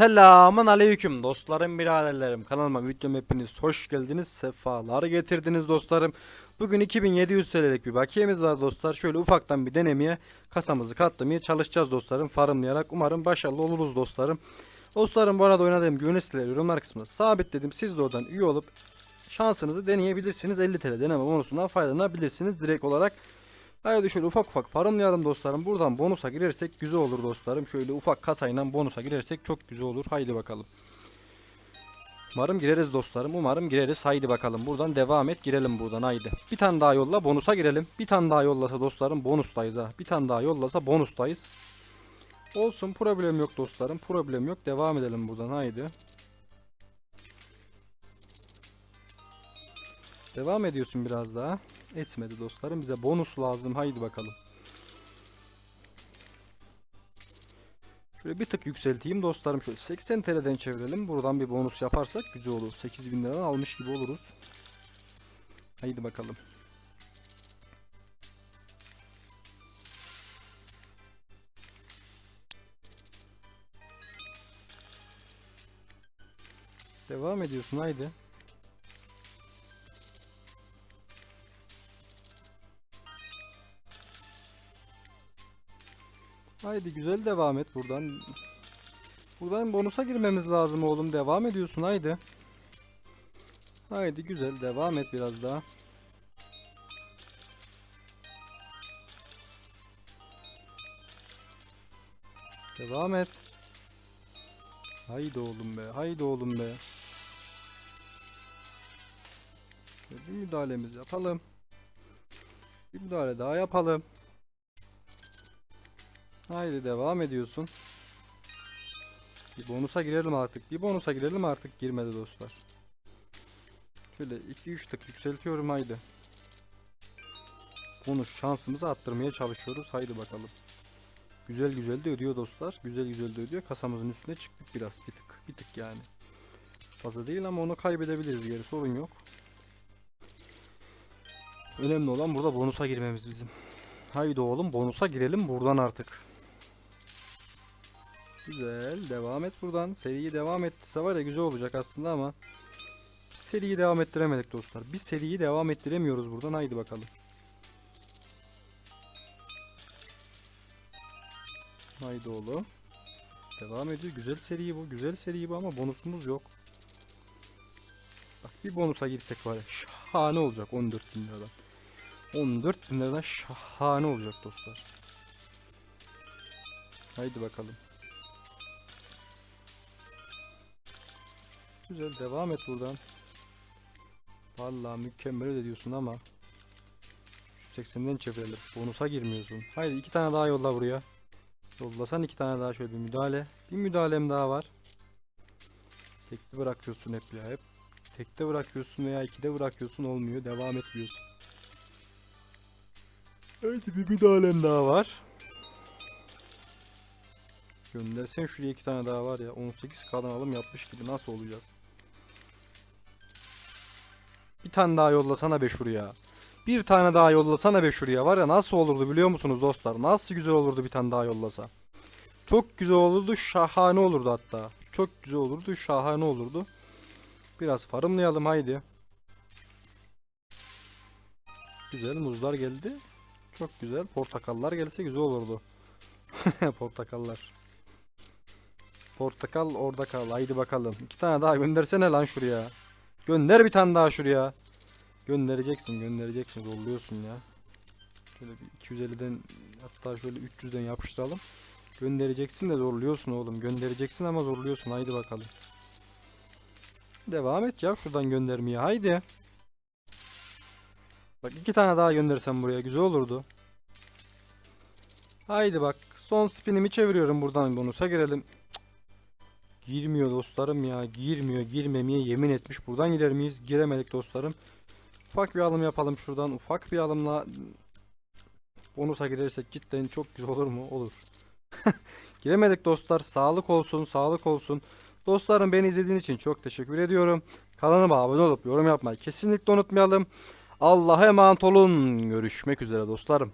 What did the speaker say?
Selamun aleyküm dostlarım biraderlerim. Kanalıma videom hepiniz hoş geldiniz sefalar getirdiniz dostlarım. Bugün 2700 TL'lik bir bakiyemiz var dostlar. Şöyle ufaktan bir denemeye kasamızı katlamaya çalışacağız dostlarım farmlayarak umarım başarılı oluruz dostlarım. Dostlarım bu arada oynadığım güvenli siteleri yorumlar kısmına sabitledim. Siz de oradan üye olup şansınızı deneyebilirsiniz. 50 TL deneme bonusundan faydalanabilirsiniz direkt olarak Haydi şöyle ufak ufak farmlayalım dostlarım. Buradan bonusa girersek güzel olur dostlarım. Şöyle ufak kasayla bonusa girersek çok güzel olur. Haydi bakalım. Umarım gireriz dostlarım. Umarım gireriz. Haydi bakalım. Buradan devam et. Girelim buradan. Haydi. Bir tane daha yolla. Bonusa girelim. Bir tane daha yollasa dostlarım. Bonustayız ha. Bir tane daha yollasa bonustayız. Olsun. Problem yok dostlarım. Problem yok. Devam edelim buradan. Haydi. Devam ediyorsun biraz daha. Etmedi dostlarım. Bize bonus lazım. Haydi bakalım. Şöyle bir tık yükselteyim dostlarım. Şöyle 80 TL'den çevirelim. Buradan bir bonus yaparsak güzel olur. 8000 liradan almış gibi oluruz. Haydi bakalım. Devam ediyorsun haydi. Haydi güzel devam et buradan. Buradan bonusa girmemiz lazım oğlum. Devam ediyorsun haydi. Haydi güzel devam et biraz daha. Devam et. Haydi oğlum be. Haydi oğlum be. Şöyle Bir müdahalemizi yapalım. Bir müdahale daha yapalım. Haydi devam ediyorsun. Bir bonusa girelim artık. Bir bonusa girelim artık. Girmedi dostlar. Şöyle 2-3 tık yükseltiyorum haydi. Bonus şansımızı arttırmaya çalışıyoruz. Haydi bakalım. Güzel güzel de ödüyor dostlar. Güzel güzel de ödüyor. Kasamızın üstüne çıktık biraz. Bir tık. Bir tık yani. Fazla değil ama onu kaybedebiliriz. Geri sorun yok. Önemli olan burada bonusa girmemiz bizim. Haydi oğlum bonusa girelim buradan artık. Güzel. Devam et buradan. Seriyi devam ettirse var ya güzel olacak aslında ama biz seriyi devam ettiremedik dostlar. Biz seriyi devam ettiremiyoruz buradan. Haydi bakalım. Haydi oğlum. Devam ediyor. Güzel seri bu. Güzel seri bu ama bonusumuz yok. Bak bir bonusa girsek var ya şahane olacak 14 bin liradan. 14 bin liradan şahane olacak dostlar. Haydi bakalım. Güzel devam et buradan. Vallahi mükemmel öyle diyorsun ama 180'den çevirelim. Bonusa girmiyorsun. Haydi iki tane daha yolla buraya. Yollasan iki tane daha şöyle bir müdahale. Bir müdahalem daha var. Tekte bırakıyorsun hep ya hep. Tekte bırakıyorsun veya ikide bırakıyorsun olmuyor. Devam etmiyorsun. Evet bir müdahalem daha var. Göndersen şuraya iki tane daha var ya 18k'dan alım yapmış gibi nasıl olacağız? Bir tane daha yollasana be şuraya. Bir tane daha yollasana be şuraya. Var ya nasıl olurdu biliyor musunuz dostlar? Nasıl güzel olurdu bir tane daha yollasa. Çok güzel olurdu. Şahane olurdu hatta. Çok güzel olurdu. Şahane olurdu. Biraz farımlayalım haydi. Güzel muzlar geldi. Çok güzel. Portakallar gelse güzel olurdu. Portakallar. Portakal orada kal. Haydi bakalım. İki tane daha göndersene lan şuraya. Gönder bir tane daha şuraya. Göndereceksin, göndereceksin. Zorluyorsun ya. Şöyle bir 250'den hatta şöyle 300'den yapıştıralım. Göndereceksin de zorluyorsun oğlum. Göndereceksin ama zorluyorsun. Haydi bakalım. Devam et ya şuradan göndermeye. Haydi. Bak iki tane daha göndersem buraya güzel olurdu. Haydi bak. Son spinimi çeviriyorum buradan bonusa girelim. Cık. Girmiyor dostlarım ya. Girmiyor. Girmemeye yemin etmiş. Buradan girer miyiz? Giremedik dostlarım. Ufak bir alım yapalım şuradan. Ufak bir alımla bonusa girersek cidden çok güzel olur mu? Olur. Giremedik dostlar. Sağlık olsun. Sağlık olsun. Dostlarım beni izlediğiniz için çok teşekkür ediyorum. Kanalıma abone olup yorum yapmayı kesinlikle unutmayalım. Allah'a emanet olun. Görüşmek üzere dostlarım.